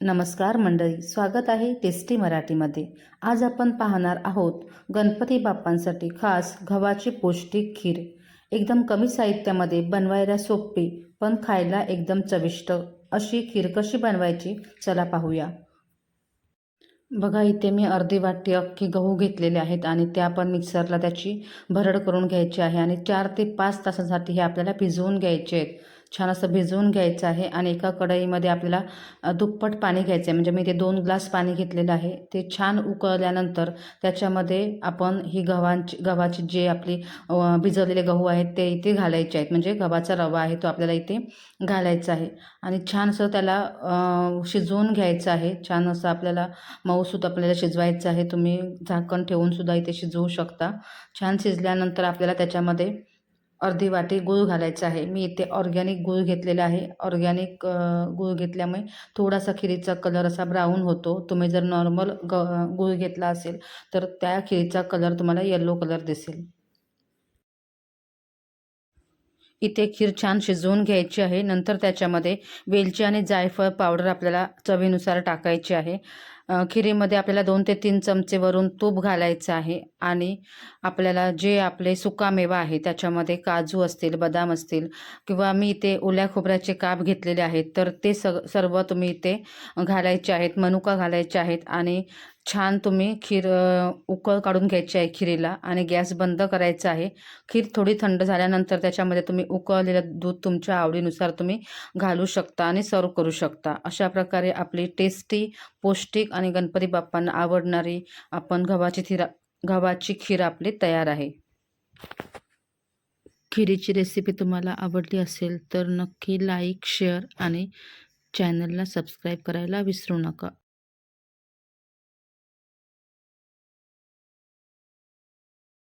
नमस्कार मंडळी स्वागत आहे टेस्टी मराठीमध्ये. आज आपण पाहणार आहोत गणपती बाप्पांसाठी खास गव्हाची पौष्टिक खीर. एकदम कमी साहित्यामध्ये बनवायला सोपी पण खायला एकदम चविष्ट अशी खीर कशी बनवायची चला पाहूया. बघा इथे मी अर्धी वाटी अख्खी गहू घेतलेले आहेत आणि त्या पण मिक्सरला त्याची भरड करून घ्यायची आहे आणि चार ते पाच तासासाठी हे आपल्याला भिजवून घ्यायचे आहेत. छान असं भिजवून घ्यायचं आहे आणि एका कढईमध्ये आपल्याला दुप्पट पाणी घ्यायचं आहे म्हणजे मी ते दोन ग्लास पाणी घेतलेलं आहे. ते छान उकळल्यानंतर त्याच्यामध्ये आपण ही गव्हांची गव्हाची जे आपली भिजवलेले गहू आहेत ते इथे घालायचे आहेत. म्हणजे गव्हाचा रवा आहे तो आपल्याला इथे घालायचा आहे. आणि छान असं त्याला शिजवून घ्यायचं आहे. छान असं आपल्याला मऊसूत आपल्याला शिजवायचं आहे. तुम्ही झाकण ठेवूनसुद्धा इथे शिजवू शकता. छान शिजल्यानंतर आपल्याला त्याच्यामध्ये अर्धी वाटी गूळ घालायचा आहे. मी इथे ऑर्गॅनिक गूळ घेतलेला आहे. ऑर्गॅनिक गूळ घेतल्यामुळे थोडासा खिरीचा कलर असा ब्राऊन होतो. तुम्ही जर नॉर्मल ग गूळ घेतला असेल तर त्या खिरीचा कलर तुम्हाला येल्लो कलर दिसेल. इथे खीर छान शिजवून घ्यायची आहे. नंतर त्याच्यामध्ये वेलची आणि जायफळ पावडर आपल्याला चवीनुसार टाकायची आहे. खिरीमध्ये आपल्याला दोन ते तीन चमचे वरून तूप घालायचं आहे आणि आपल्याला जे आपले सुकामेवा आहे त्याच्यामध्ये काजू असतील बदाम असतील किंवा मी इथे ओल्या खोबऱ्याचे काप घेतलेले आहेत तर ते सग सर्व तुम्ही इथे घालायचे आहेत मनुका घालायचे आहेत आणि छान तुम्ही खीर उकळ काढून घ्यायची आहे खिरीला आणि गॅस बंद करायचा आहे. खीर थोडी थंड झाल्यानंतर त्याच्यामध्ये तुम्ही उकळलेलं दूध तुमच्या आवडीनुसार तुम्ही घालू शकता आणि सर्व करू शकता. अशा प्रकारे आपली टेस्टी पौष्टिक आणि गणपती बाप्पांना आवडणारी आपण गव्हाची थिरा गव्हाची खीर आपली तयार आहे. खिरीची रेसिपी तुम्हाला आवडली असेल तर नक्की लाईक शेअर आणि चॅनलला सबस्क्राईब करायला विसरू नका.